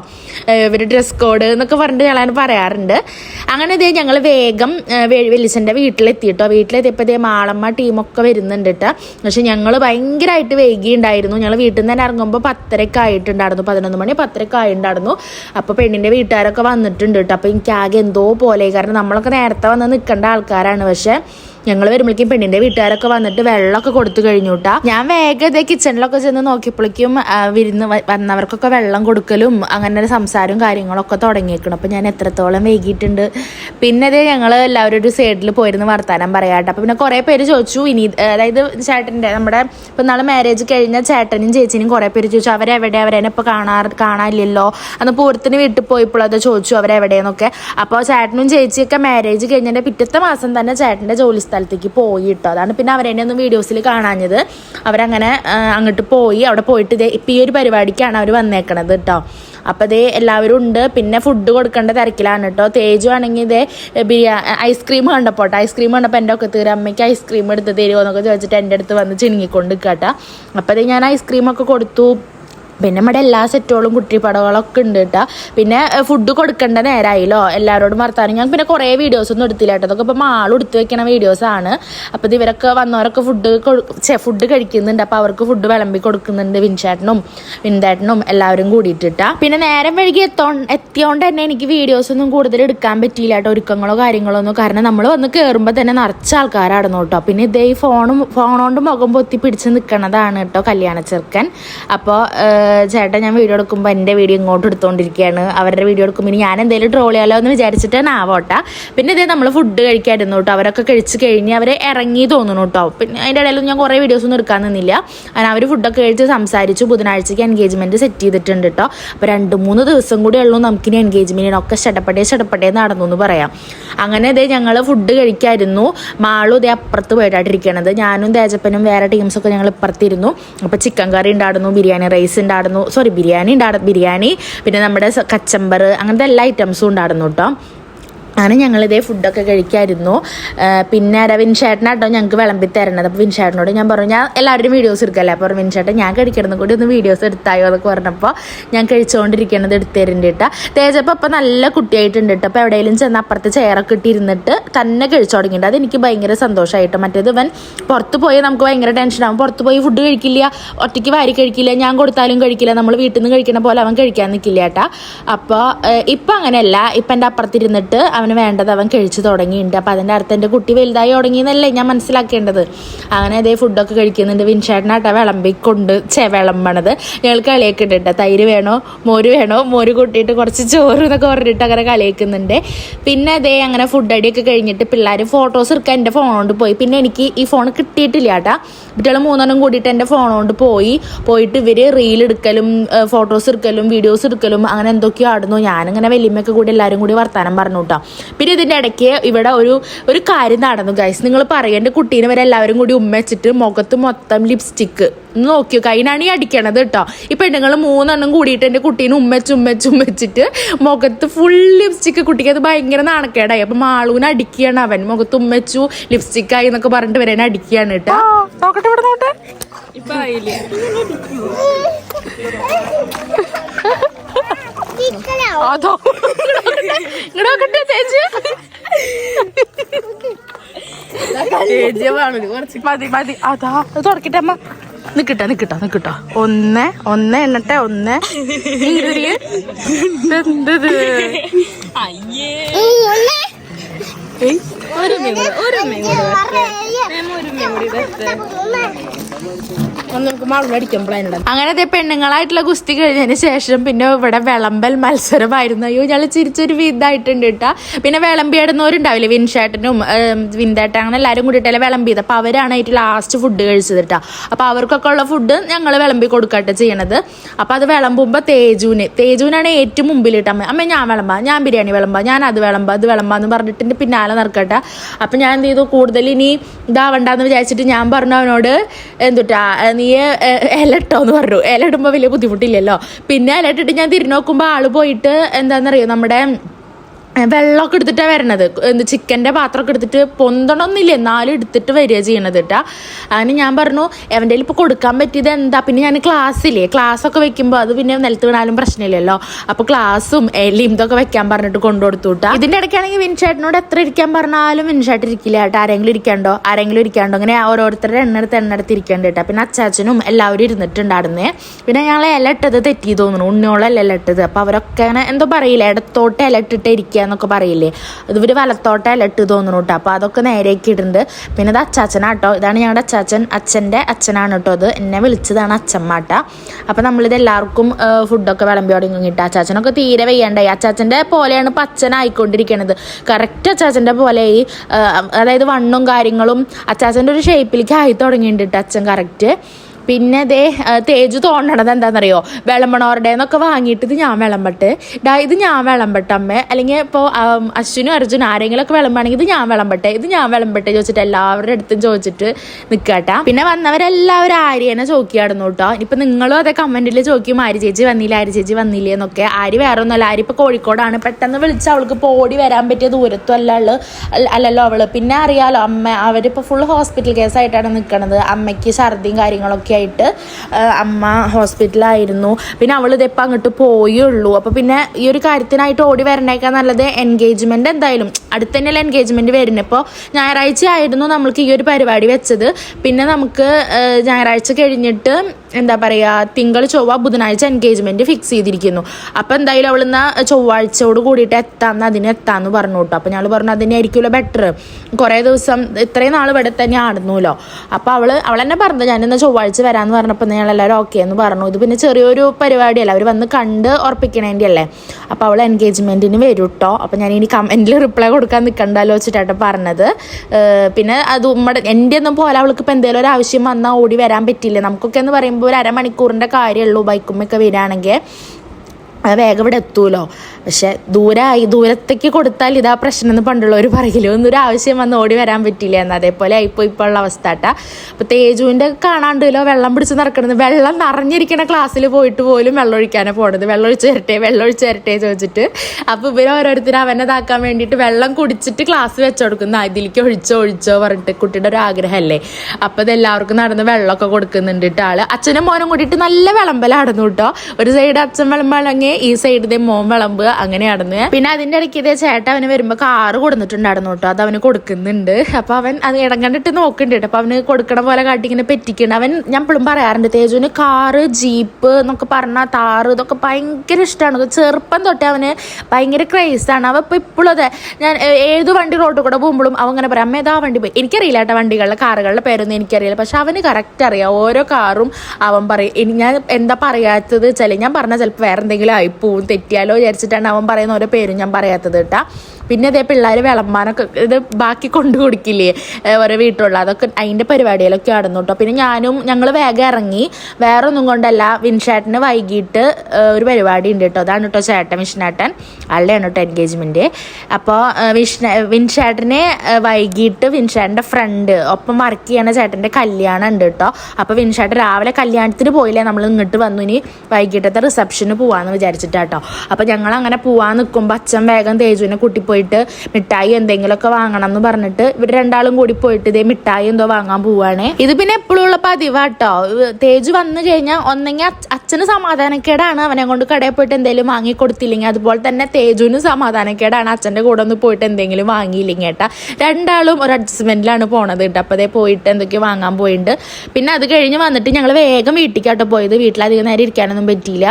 ഇവർ ഡ്രസ് കോഡ് എന്നൊക്കെ പറഞ്ഞിട്ട് ഞങ്ങൾ പറയാറുണ്ട്. അങ്ങനെ ഇതേ ഞങ്ങൾ വേഗം വെല്ലിച്ചന്റെ വീട്ടിലെത്തിയിട്ടോ വീട്ടിലെത്തിയപ്പോൾ ഇതേ മാളമ്മ ടീമൊക്കെ വരുന്നുണ്ട് കേട്ടോ പക്ഷെ ഞങ്ങൾ ഭയങ്കരമായിട്ട് വൈകിയുണ്ടായിരുന്നു ഞങ്ങൾ വീട്ടിൽ നിന്ന് തന്നെ ഇറങ്ങുമ്പോൾ പത്തരക്ക് ആയിട്ടുണ്ടായിരുന്നു. പതിനൊന്ന് മണി പത്തരക്ക് ആയിട്ടുണ്ടായിരുന്നു. അപ്പോൾ പെണ്ണിന്റെ വീട്ടുകാരൊക്കെ വന്നിട്ടുണ്ട് കേട്ടോ അപ്പോൾ എനിക്ക് ആകെ എന്തോ പോലെ കാരണം നമ്മളൊക്കെ നേരത്തെ വന്ന് നിൽക്കേണ്ട ആൾക്കാരാണ്. പക്ഷേ ഞങ്ങൾ വരുമ്പോഴേക്കും പെണ്ണിന്റെ വീട്ടുകാരൊക്കെ വന്നിട്ട് വെള്ളമൊക്കെ കൊടുത്തു കഴിഞ്ഞു കേട്ടാ ഞാൻ വേഗം കിച്ചണിലൊക്കെ ചെന്ന് നോക്കിയപ്പോഴേക്കും വിരുന്ന് വന്നവർക്കൊക്കെ വെള്ളം കൊടുക്കലും അങ്ങനെ സംസാരവും കാര്യങ്ങളൊക്കെ തുടങ്ങിയേക്കണം. അപ്പം ഞാൻ എത്രത്തോളം വൈകിയിട്ടുണ്ട്. പിന്നെ ഇതേ ഞങ്ങൾ എല്ലാവരും ഒരു സൈഡിൽ പോയിരുന്ന് വർത്താനം പറയാട്ടോ. അപ്പം പിന്നെ കുറേ പേര് ചോദിച്ചു. ഇനി അതായത് ചേട്ടന്റെ നമ്മുടെ ഇപ്പം നാളെ മാരേജ് കഴിഞ്ഞ ചേട്ടനും ചേച്ചിനും കുറേ പേര് ചോദിച്ചു. അവരെവിടെ? അവരെന്നെ ഇപ്പോൾ കാണാറ് കാണാനില്ലല്ലോ. അന്ന് പൂരത്തിന് വീട്ടിൽ പോയപ്പോൾ അത് ചോദിച്ചു അവരെവിടെയെന്നൊക്കെ അപ്പോൾ ചേട്ടനും ചേച്ചിയൊക്കെ മാരേജ് കഴിഞ്ഞതിന്റെ പിറ്റത്തെ മാസം തന്നെ ചേട്ടന്റെ ജോലി സ്ഥലം സ്ഥലത്തേക്ക് പോയി കേട്ടോ അതാണ് പിന്നെ അവരെന്നെ ഒന്നും വീഡിയോസിൽ കാണാഞ്ഞത്. അവരങ്ങനെ അങ്ങോട്ട് പോയി. അവിടെ പോയിട്ട് ഇതേ ഇപ്പം ഈ ഒരു പരിപാടിക്കാണ് അവർ വന്നേക്കണത് കേട്ടോ അപ്പോൾ ഇതേ എല്ലാവരും ഉണ്ട്. പിന്നെ ഫുഡ് കൊടുക്കേണ്ട തിരക്കിലാണ് കേട്ടോ തേജു ആണെങ്കിൽ ഇതേ ബിരിയാ ഐസ്ക്രീം കണ്ടപ്പോൾ ഐസ്ക്രീം കണ്ടപ്പോൾ എന്റെ ഒക്കെ തീരെ അമ്മയ്ക്ക് ഐസ്ക്രീം എടുത്ത് തരുമോ എന്നൊക്കെ ചോദിച്ചിട്ട് എന്റെ അടുത്ത് വന്ന് ചിണുങ്ങിക്കൊണ്ട് കേട്ടോ അപ്പോൾ അതേ ഞാൻ ഐസ്ക്രീമൊക്കെ കൊടുത്തു. പിന്നെ നമ്മുടെ എല്ലാ സെറ്റുകളും കുട്ടിപ്പടകളൊക്കെ ഉണ്ട് കേട്ടോ പിന്നെ ഫുഡ് കൊടുക്കേണ്ട നേരമായില്ലോ എല്ലാവരോടും വർത്താനം. ഞാൻ പിന്നെ കുറേ വീഡിയോസ് ഒന്നും എടുത്തില്ല കേട്ടോ അതൊക്കെ ഇപ്പോൾ മാളും എടുത്ത് വെക്കണ വീഡിയോസാണ് അപ്പോൾ ഇവരൊക്കെ വന്നവരൊക്കെ ഫുഡ് ഫുഡ് കഴിക്കുന്നുണ്ട്. അപ്പോൾ അവർക്ക് ഫുഡ് വിളമ്പി കൊടുക്കുന്നുണ്ട് വിൻചേട്ടനും വിൻതേട്ടനും എല്ലാവരും കൂടിയിട്ടിട്ടാ പിന്നെ നേരം വഴുകി എത്തോ എത്തിയോണ്ട് തന്നെ എനിക്ക് വീഡിയോസ് ഒന്നും കൂടുതൽ എടുക്കാൻ പറ്റിയില്ല കേട്ടോ ഒരുക്കങ്ങളോ കാര്യങ്ങളോ ഒന്നും. കാരണം നമ്മൾ വന്ന് കയറുമ്പോൾ തന്നെ നിറച്ച ആൾക്കാരായിരുന്നു കേട്ടോ പിന്നെ ഇതേ ഫോണും ഫോണോണ്ട് മുഖം പൊത്തി പിടിച്ച് നിൽക്കണതാണ് കേട്ടോ കല്യാണ ചെറുക്കൻ അപ്പോൾ ചേട്ടൻ ഞാൻ വീഡിയോ എടുക്കുമ്പോൾ എന്റെ വീഡിയോ ഇങ്ങോട്ട് എടുത്തുകൊണ്ടിരിക്കുകയാണ് അവരുടെ വീഡിയോ എടുക്കുമ്പോൾ ഇനി ഞാൻ എന്തെങ്കിലും ട്രോൾ ചെയ്യാലോ എന്ന് വിചാരിച്ചിട്ട് ആവോട്ട. പിന്നെ ഇതേ നമ്മൾ ഫുഡ് കഴിക്കായിരുന്നു കേട്ടോ. അവരൊക്കെ കഴിച്ച് കഴിഞ്ഞ് അവർ ഇറങ്ങി തോന്നുന്നു കേട്ടോ. പിന്നെ അതിന്റെ ഇടയിലൊന്നും ഞാൻ കുറേ വീഡിയോസ് ഒന്നും എടുക്കാൻ നിന്നില്ല. അങ്ങനെ അവർ ഫുഡൊക്കെ കഴിച്ച് സംസാരിച്ചു. ബുധനാഴ്ചയ്ക്ക് എൻഗേജ്മെന്റ് സെറ്റ് ചെയ്തിട്ടുണ്ട് കേട്ടോ. അപ്പോൾ രണ്ട് മൂന്ന് ദിവസം കൂടി ഉള്ളൂ നമുക്കിനി എൻഗേജ്മെന്റിനൊക്കെ ഷടപ്പടേ ഷടപ്പടേ നടന്നു എന്ന് പറയാം. അങ്ങനെ ഇതേ ഞങ്ങൾ ഫുഡ് കഴിക്കായിരുന്നു. മാളും ഇതേ അപ്പുറത്ത് പോയിട്ടായിട്ടിരിക്കണത് ഞാനും തേജപ്പനും വേറെ ടീംസൊക്കെ ഞങ്ങൾ ഇപ്പുറത്തിരുന്നു. അപ്പോൾ ചിക്കൻ കറി ഉണ്ടായിരുന്നു ബിരിയാണി റൈസ് ഉണ്ടായിരുന്നു. സോറി ബിരിയാണി ഉണ്ടായിരുന്നു ബിരിയാണി പിന്നെ നമ്മുടെ കച്ചമ്പർ അങ്ങനത്തെ എല്ലാ ഐറ്റംസും ഉണ്ടായിരുന്നു കേട്ടോ അങ്ങനെ ഞങ്ങളിതേ ഫുഡൊക്കെ കഴിക്കായിരുന്നു. പിന്നെ വിൻഷേട്ടനാട്ടോ ഞങ്ങൾക്ക് വിളമ്പി തരണത്. അപ്പോൾ വിൻഷേട്ടനോട് ഞാൻ പറഞ്ഞു ഞാൻ എല്ലാവരുടെയും വീഡിയോസ് എടുക്കല്ലേ? അപ്പോൾ വിൻഷേട്ടൻ ഞാൻ കഴിക്കണം കൂടി ഒന്ന് വീഡിയോസ് എടുത്തായോ? എന്നൊക്കെ പറഞ്ഞപ്പോൾ ഞാൻ കഴിച്ചുകൊണ്ടിരിക്കണത് എടുത്തരുന്നുണ്ട് കേട്ടോ തേജപ്പം അപ്പം നല്ല കുട്ടിയായിട്ടുണ്ട് കേട്ടോ അപ്പോൾ എവിടെയെങ്കിലും ചെന്ന് അപ്പുറത്ത് ചെയറൊക്കെ ഇട്ടിരുന്നിട്ട് തന്നെ കഴിച്ചു തുടങ്ങിയിട്ടുണ്ട് അതെനിക്ക് ഭയങ്കര സന്തോഷമായിട്ട് മറ്റേത് ഇവൻ പുറത്ത് പോയി നമുക്ക് ഭയങ്കര ടെൻഷനാകും പുറത്ത് പോയി ഫുഡ് കഴിക്കില്ല ഒറ്റയ്ക്ക് വാരി കഴിക്കില്ല ഞാൻ കൊടുത്താലും കഴിക്കില്ല നമ്മൾ വീട്ടിൽ നിന്ന് കഴിക്കണ പോലെ അവൻ കഴിക്കാൻ നിൽക്കില്ല കേട്ടോ അപ്പോൾ ഇപ്പം അങ്ങനെയല്ല. ഇപ്പം എന്റെ അപ്പുറത്തിരുന്നിട്ട് അവന് വേണ്ടത് അവൻ കഴിച്ചു തുടങ്ങിയിട്ടുണ്ട്. അപ്പോൾ അതിന്റെ അർത്ഥം എന്റെ കുട്ടി വലുതായി തുടങ്ങിയെന്നല്ലേ ഞാൻ മനസ്സിലാക്കേണ്ടത്. അങ്ങനെ അതേ ഫുഡൊക്കെ കഴിക്കുന്നുണ്ട്. വിൻഷേട്ടനാട്ട വിളമ്പിക്കൊണ്ട് ചെ വിളമ്പണത്. ഞങ്ങൾ കളിയൊക്കെ ഇട്ടിട്ട് തൈര് വേണോ? മോര് വേണോ? മോര് കൂട്ടിയിട്ട് കുറച്ച് ചോറ് എന്നൊക്കെ പറഞ്ഞിട്ട് അങ്ങനെ കളിയാക്കുന്നുണ്ട്. പിന്നെ അതേ അങ്ങനെ ഫുഡ് അടിയൊക്കെ കഴിഞ്ഞിട്ട് പിള്ളേർ ഫോട്ടോസ് എടുക്കാൻ എന്റെ ഫോൺ കൊണ്ട് പോയി. പിന്നെ എനിക്ക് ഈ ഫോൺ കിട്ടിയിട്ടില്ല കേട്ടാ കുട്ടികൾ മൂന്നെണ്ണം കൂടിയിട്ട് എന്റെ ഫോൺ കൊണ്ട് പോയി. പോയിട്ട് ഇവർ റീൽ എടുക്കലും ഫോട്ടോസ് എടുക്കലും വീഡിയോസ് എടുക്കലും അങ്ങനെ എന്തൊക്കെയോ ആടുന്നു. ഞാനിങ്ങനെ വലിയമ്മയൊക്കെ കൂടി എല്ലാവരും കൂടി വർത്തമാനം പറഞ്ഞു കേട്ടോ പിന്നെ ഇതിന്റെ ഇടയ്ക്ക് ഇവിടെ ഒരു ഒരു കാര്യം നടന്നു ഗൈസ് നിങ്ങൾ പറയേണ്ട കുട്ടീനെ വരെ എല്ലാവരും കൂടി ഉമ്മച്ചിട്ട് മുഖത്ത് മൊത്തം ലിപ്സ്റ്റിക്ക് നോക്കിയോ കൈനാണ് ഈ അടിക്കണത് കേട്ടോ. ഈ പെണ്ണുങ്ങൾ മൂന്നെണ്ണം കൂടിയിട്ട് എന്റെ കുട്ടീനെ ഉമ്മച്ച് ഉമ്മച്ച് ഉമ്മച്ചിട്ട് മുഖത്ത് ഫുൾ ലിപ്സ്റ്റിക്ക് കുട്ടിക്ക് അത് ഭയങ്കര നാണക്കേടായി. അപ്പം മാളൂന് അടിക്കുകയാണ് അവൻ. മുഖത്ത് ഉമ്മച്ചു ലിപ്സ്റ്റിക് ആയി എന്നൊക്കെ പറഞ്ഞിട്ട് വരെ അടിക്കുകയാണ് കേട്ടോ. നോക്കട്ടെ ഇവിടെ നോട്ടെ അതോ? ഇങ്ങോട്ട് നോക്കട്ടെ ചേച്ചി മതി മതി. അതാ അത് തുറക്കട്ടെ അമ്മ. നിക്കട്ടെ നിക്കട്ടെ നിക്കട്ടോ. ഒന്ന് ഒന്ന് എണ്ണട്ടെ ഒന്ന്. ഒരു ഒരു അങ്ങനെ അതേ പെണ്ണുങ്ങളായിട്ടുള്ള ഗുസ്തി കഴിഞ്ഞതിന് ശേഷം പിന്നെ ഇവിടെ വിളമ്പൽ മത്സരമായിരുന്നു. അയ്യോ ഞങ്ങൾ ചിരിച്ചൊരു വിധായിട്ടുണ്ട് കേട്ടാ. പിന്നെ വിളമ്പിയിടുന്നവരുണ്ടാവില്ലേ? വിൻഷേട്ടനും വിന്തേട്ടൻ അങ്ങനെ എല്ലാവരും കൂടിയിട്ടല്ലേ വിളമ്പിയത്. അപ്പോൾ അവരാണ് ആയിട്ട് ലാസ്റ്റ് ഫുഡ് കഴിച്ചത് കേട്ടോ. അപ്പോൾ അവർക്കൊക്കെ ഉള്ള ഫുഡ് ഞങ്ങൾ വിളമ്പി കൊടുക്കട്ടെ ചെയ്യണത്. അപ്പോൾ അത് വിളമ്പുമ്പോൾ തേജുവിന് തേജുവിനാണ് ഏറ്റവും മുമ്പിൽ ഇട്ട അമ്മ. ഞാൻ വിളമ്പാ ഞാൻ ബിരിയാണി വിളമ്പാ ഞാൻ അത് വിളമ്പാ അത് വിളമ്പാന്ന് പറഞ്ഞിട്ട് എന്റെ പിന്നാലെ നടക്കട്ടെ. അപ്പം ഞാൻ എന്ത് ചെയ്തു? കൂടുതൽ ഇനി ഇതാവണ്ടെന്ന് വിചാരിച്ചിട്ട് ഞാൻ പറഞ്ഞു അവനോട് എന്തുട്ടാ നീ ഇല എന്ന് പറഞ്ഞു. ഇല വലിയ ബുദ്ധിമുട്ടില്ലല്ലോ. പിന്നെ ഇല ഇട്ടിട്ട് ഞാൻ തിരിഞ്ഞു നോക്കുമ്പോൾ ആൾ പോയിട്ട് എന്താണെന്നറിയോ നമ്മുടെ വെള്ളമൊക്കെ എടുത്തിട്ടാണ് വരണത്. എന്ത് ചിക്കന്റെ പാത്രമൊക്കെ എടുത്തിട്ട് പൊന്തണമൊന്നുമില്ല എന്നാലും എടുത്തിട്ട് വരിക ചെയ്യണത് കേട്ടാ അങ്ങനെ ഞാൻ പറഞ്ഞു അവന്റെ ഇപ്പോൾ കൊടുക്കാൻ പറ്റിയത് എന്താ? പിന്നെ ഞാൻ ക്ലാസ്സില്ലേ ക്ലാസ്സൊക്കെ വെക്കുമ്പോൾ അത് പിന്നെ നിലത്ത് വീണാലും പ്രശ്നമില്ലല്ലോ. അപ്പോൾ ക്ലാസ്സും എലിയും ഇതൊക്കെ വെക്കാൻ പറഞ്ഞിട്ട് കൊണ്ടുകൊടുത്തു കേട്ടാ ഇതിന്റെ ഇടയ്ക്കാണെങ്കിൽ വിൻഷേട്ടനോട് എത്ര ഇരിക്കാൻ പറഞ്ഞാലും വിൻഷേട്ട് ഇരിക്കില്ല കേട്ടോ ആരെങ്കിലും ഇരിക്കാണ്ടോ? ആരെങ്കിലും ഇരിക്കാണ്ടോ? അങ്ങനെ ഓരോരുത്തരുടെ എണ്ണെടുത്ത് എണ്ണെടുത്ത് ഇരിക്കേണ്ട കേട്ടോ പിന്നെ അച്ചാച്ചനും എല്ലാവരും ഇരുന്നിട്ടുണ്ടായിരുന്നേ. പിന്നെ ഞങ്ങൾ ഇല ഇട്ടത് തെറ്റി തോന്നുന്നു. ഉണ്ണിയോളല്ല ഇല ഇട്ടത്. അപ്പോൾ അവരൊക്കെ അങ്ങനെ എന്തോ പറയില്ല ഇടത്തോട്ട് ഇല ഇട്ടിട്ട് ഇരിക്കുക എന്നൊക്കെ പറയില്ലേ? അത് ഇവർ വലത്തോട്ടല്ല ഇട്ട് തോന്നുന്നു കേട്ടോ അപ്പോൾ അതൊക്കെ നേരേക്ക് ഇടുന്നുണ്ട് പിന്നെ ഇത് അച്ചാച്ചനാട്ടോ ഇതാണ് ഞങ്ങളുടെ അച്ചാച്ചൻ. അച്ഛന്റെ അച്ഛനാണ് കേട്ടോ അത് എന്നെ വിളിച്ചതാണ് അച്ഛമ്മാട്ട അപ്പോൾ നമ്മളിത് എല്ലാവർക്കും ഫുഡൊക്കെ വിളമ്പി തുടങ്ങിയിട്ട് അച്ചാച്ചനൊക്കെ തീരെ വെയ്യണ്ടായി. അച്ചാച്ചന്റെ പോലെയാണ് ഇപ്പം അച്ഛനായിക്കൊണ്ടിരിക്കണത്. കറക്റ്റ് അച്ചാച്ചന്റെ പോലെ ഈ അതായത് വണ്ണും കാര്യങ്ങളും അച്ചാച്ചന്റെ ഒരു ഷേപ്പിലേക്ക് ആയി തുടങ്ങിയിട്ടുണ്ട് അച്ഛൻ. കറക്റ്റ് പിന്നെ ദേ തേജ് തോന്നണത് എന്താണെന്നറിയോ? വിളമ്പണോരുടെ എന്നൊക്കെ വാങ്ങിയിട്ട് ഇത് ഞാൻ വിളമ്പട്ടെ. ഡാ ഇത് ഞാൻ വിളമ്പട്ടെ അമ്മ. അല്ലെങ്കിൽ ഇപ്പോൾ അശ്വിനും അർജുനും ആരെങ്കിലും ഒക്കെ വിളമ്പാണെങ്കിൽ ഇത് ഞാൻ വിളമ്പട്ടെ ഇത് ഞാൻ വിളമ്പട്ടെ ചോദിച്ചിട്ട് എല്ലാവരുടെ അടുത്തും ചോദിച്ചിട്ട് നിൽക്കട്ടാ പിന്നെ വന്നവരെല്ലാവരും ആര്യനെ ചോക്കിയാടുന്നു കേട്ടോ. ഇപ്പം നിങ്ങളും അതേ കമന്റിൽ ചോദിക്കും ആര്യ ചേച്ചി വന്നില്ല ആര്യ ചേച്ചി വന്നില്ലേ എന്നൊക്കെ. ആര് വേറെ ഒന്നുമല്ല. ആര്യ ഇപ്പോൾ കോഴിക്കോടാണ്. പെട്ടെന്ന് വിളിച്ച് അവൾക്ക് ഇപ്പോൾ ഓടി വരാൻ പറ്റിയ ദൂരത്തും അല്ല ഉള്ളു. അല്ലല്ലോ അവൾ. പിന്നെ അറിയാലോ അമ്മ അവരിപ്പോൾ ഫുൾ ഹോസ്പിറ്റൽ കേസായിട്ടാണ് നിൽക്കണത് അമ്മയ്ക്ക് ഛർദിയും കാര്യങ്ങളൊക്കെ ആയിട്ട് അമ്മ ഹോസ്പിറ്റലായിരുന്നു. പിന്നെ അവൾ ഇതിപ്പോൾ അങ്ങോട്ട് പോയുള്ളൂ. അപ്പോൾ പിന്നെ ഈ ഒരു കാര്യത്തിനായിട്ട് ഓടി വരണേക്കാൾ നല്ലത് എൻഗേജ്മെന്റ് എന്തായാലും. അടുത്ത് തന്നെയല്ല എൻഗേജ്മെന്റ് വരുന്നത് ഇപ്പോൾ ഞായറാഴ്ച ആയിരുന്നു നമ്മൾക്ക് ഈ ഒരു പരിപാടി വെച്ചത്. പിന്നെ നമുക്ക് ഞായറാഴ്ച കഴിഞ്ഞിട്ട് എന്താ പറയുക തിങ്കൾ ചൊവ്വ ബുധനാഴ്ച എൻഗേജ്മെന്റ് ഫിക്സ് ചെയ്തിരിക്കുന്നു. അപ്പോൾ എന്തായാലും അവൾ ഇന്ന് ചൊവ്വാഴ്ചയോട് കൂടിയിട്ട് എത്താമെന്ന് അതിന് എത്താമെന്ന് പറഞ്ഞു കേട്ടോ. അപ്പോൾ ഞങ്ങൾ പറഞ്ഞു അതിനെ ആയിരിക്കുമല്ലോ ബെറ്റർ കുറേ ദിവസം ഇത്രയും നാൾ ഇവിടെ തന്നെ ആടുന്നുല്ലോ അപ്പോൾ അവൾ അവൾ തന്നെ പറഞ്ഞു ഞാൻ ഇന്ന് ചൊവ്വാഴ്ച വരാമെന്ന് പറഞ്ഞപ്പോൾ ഞങ്ങൾ എല്ലാവരും ഓക്കെ എന്ന് പറഞ്ഞു. ഇത് പിന്നെ ചെറിയൊരു പരിപാടിയല്ല അവർ വന്ന് കണ്ട് ഉറപ്പിക്കണേന്റെ അല്ലേ അപ്പോൾ അവൾ എൻഗേജ്മെന്റിന് വരും കേട്ടോ. അപ്പോൾ ഞാൻ ഇനി കമന്റിൽ റിപ്ലൈ കൊടുക്കാൻ നിൽക്കണ്ടല്ലോ വെച്ചിട്ടാണ് പറഞ്ഞത്. പിന്നെ അത് നമ്മുടെ എന്റെ ഒന്നും പോലെ അവൾക്ക് ഇപ്പോൾ എന്തെങ്കിലും ഒരു ആവശ്യം വന്നാൽ ഓടി വരാൻ പറ്റില്ല നമുക്കൊക്കെ എന്ന് പറയുമ്പോൾ ഒരു അരമണിക്കൂറിന്റെ കാര്യമുള്ളൂ ബൈക്കുമ്മൊക്കെ വരികയാണെങ്കിൽ. അത് വേഗം ഇവിടെ എത്തൂലോ. പക്ഷെ ദൂരമായി ദൂരത്തേക്ക് കൊടുത്താൽ ഇതാ പ്രശ്നം എന്ന് പണ്ടുള്ളവർ പറയില്ല ഒന്നൊരു ആവശ്യം വന്ന് ഓടി വരാൻ പറ്റില്ല എന്ന്. അതേപോലെ ഇപ്പോൾ ഇപ്പോൾ ഉള്ള അവസ്ഥ കേട്ടാ. അപ്പോൾ തേജുവിന്റെ കാണാണ്ടല്ലോ വെള്ളം പിടിച്ച് നടക്കണത്. വെള്ളം നിറഞ്ഞിരിക്കണ ക്ലാസ്സിൽ പോയിട്ട് പോലും വെള്ളം ഒഴിക്കാനാണ് പോണത്. വെള്ളം ഒഴിച്ച് തരട്ടെ വെള്ളം ഒഴിച്ച് തരട്ടെ ചോദിച്ചിട്ട്. അപ്പോൾ ഇവർ ഓരോരുത്തരും അവനെ ഇതാക്കാൻ വേണ്ടിയിട്ട് വെള്ളം കുടിച്ചിട്ട് ക്ലാസ് വെച്ച് കൊടുക്കുന്ന. ഇതിലേക്ക് ഒഴിച്ചോ ഒഴിച്ചോ പറഞ്ഞിട്ട് കുട്ടിയുടെ ഒരു ആഗ്രഹമല്ലേ. അപ്പോൾ ഇത് എല്ലാവർക്കും നടന്ന് വെള്ളമൊക്കെ കൊടുക്കുന്നുണ്ട് ആൾ അച്ഛനും മോനും കൂടിയിട്ട് നല്ല വിളമ്പലാടുന്നു കേട്ടോ. ഒരു സൈഡ് അച്ഛൻ വിളമ്പാണെങ്കിൽ ഈ സൈഡിൽ മോൻ വിളമ്പുക അങ്ങനെ ആടുന്നു പിന്നെ അതിന്റെ ഇടയ്ക്ക് ഇതേ ചേട്ടൻ അവന് വരുമ്പോ കാറ് കൊടുത്തിട്ടുണ്ടായിരുന്നു കേട്ടോ. അത് അവന് കൊടുക്കുന്നുണ്ട്. അപ്പൊ അവൻ അത് ഇടം കണ്ടിട്ട് നോക്കുന്നുണ്ട് കേട്ടോ. അപ്പൊ അവന് കൊടുക്കണ പോലെ കാട്ടി ഇങ്ങനെ അവൻ ഞാൻ എപ്പോഴും പറയാറുണ്ട് തേജുവിന് കാറ് ജീപ്പ് എന്നൊക്കെ പറഞ്ഞ താറ് ഇതൊക്കെ ഭയങ്കര ഇഷ്ടമാണ് ചെറുപ്പം തൊട്ടേ അവന് ഭയങ്കര ആണ്. അവ ഇപ്പൊ ഇപ്പോഴും അതെ. ഞാൻ ഏത് വണ്ടി റോഡിൽ കൂടെ പോകുമ്പോഴും അവൻ അങ്ങനെ പറയാം അമ്മ ഏതാ വണ്ടി പോയി. എനിക്കറിയില്ല കേട്ടോ വണ്ടികളുടെ കാറുകളുടെ പേരൊന്നും എനിക്കറിയില്ല. പക്ഷെ അവന് കറക്റ്റ് അറിയാം. ഓരോ കാറും അവൻ പറയും. ഞാൻ എന്താ പറയാത്തത്? ചില ഞാൻ പറഞ്ഞാൽ ചിലപ്പോൾ വേറെ എന്തെങ്കിലും ആയിപ്പോവും തെറ്റിയാലോ വിചാരിച്ചിട്ടാണ് അവൻ പറയുന്ന ഓരോ പേരും ഞാൻ പറയാത്തത് കേട്ടാ. പിന്നെ അതേ പിള്ളേർ വിളമ്പാനൊക്കെ ഇത് ബാക്കി കൊണ്ടു കൊടുക്കില്ലേ ഓരോ വീട്ടിലുള്ള അതൊക്കെ അതിന്റെ പരിപാടികളൊക്കെ ആടുന്നു കേട്ടോ പിന്നെ ഞാനും ഞങ്ങൾ വേഗം ഇറങ്ങി വേറെ ഒന്നും കൊണ്ടല്ല വിൻഷേട്ടന് വൈകിട്ട് ഒരു പരിപാടി ഉണ്ട് കേട്ടോ അതാണ് കേട്ടോ ചേട്ടൻ വിഷ്ണേട്ടൻ. അല്ലയാണ് കേട്ടോ എൻഗേജ്മെന്റ് അപ്പോൾ വിഷ്ണ വിൻഷേട്ടനെ വൈകിട്ട് വിൻഷേട്ടന്റെ ഫ്രണ്ട് ഒപ്പം വർക്ക് ചെയ്യണ ചേട്ടന്റെ കല്യാണം ഉണ്ട് കേട്ടോ അപ്പോൾ വിൻഷേട്ടൻ രാവിലെ കല്യാണത്തിന് പോയില്ലേ നമ്മൾ ഇങ്ങോട്ട് വന്നു. ഇനി വൈകിട്ടത്തെ റിസപ്ഷന് പോവാന്ന് വിചാരിച്ചിട്ടാട്ടോ അപ്പോൾ ഞങ്ങൾ അങ്ങനെ പോവാൻ നിൽക്കുമ്പോൾ അച്ഛൻ വേഗം തേജുവിനെ കൂട്ടി പോയിട്ട് മിഠായി എന്തെങ്കിലുമൊക്കെ വാങ്ങണം എന്ന് പറഞ്ഞിട്ട് ഇവർ രണ്ടാളും കൂടി പോയിട്ട് ഇതേ മിഠായി എന്തോ വാങ്ങാൻ പോവാണ്. ഇത് പിന്നെ എപ്പോഴും ഉള്ള പതിവാട്ടോ. തേജ് വന്നു കഴിഞ്ഞാൽ ഒന്നെങ്കിൽ അച്ഛന് സമാധാനക്കേടാണ്. അവനെ കൊണ്ട് കടയിൽ പോയിട്ട് എന്തെങ്കിലും വാങ്ങി കൊടുത്തില്ലെങ്കിൽ അതുപോലെ തന്നെ തേജുവിന് സമാധാനക്കേടാണ്. അച്ഛന്റെ കൂടെ ഒന്ന് പോയിട്ട് എന്തെങ്കിലും വാങ്ങിയില്ലെങ്കിൽ കേട്ടാ. രണ്ടാളും ഒരു അഡ്ജസ്റ്റ്മെന്റിലാണ് പോണത് കേട്ടോ. അപ്പോൾ അതേ പോയിട്ട് എന്തൊക്കെയോ വാങ്ങാൻ പോയിട്ടുണ്ട് പിന്നെ അത് കഴിഞ്ഞ് വന്നിട്ട് ഞങ്ങൾ വേഗം വീട്ടിലേക്കാട്ടോ പോയത്. വീട്ടിലധികം നേരം ഇരിക്കാനൊന്നും പറ്റിയില്ല.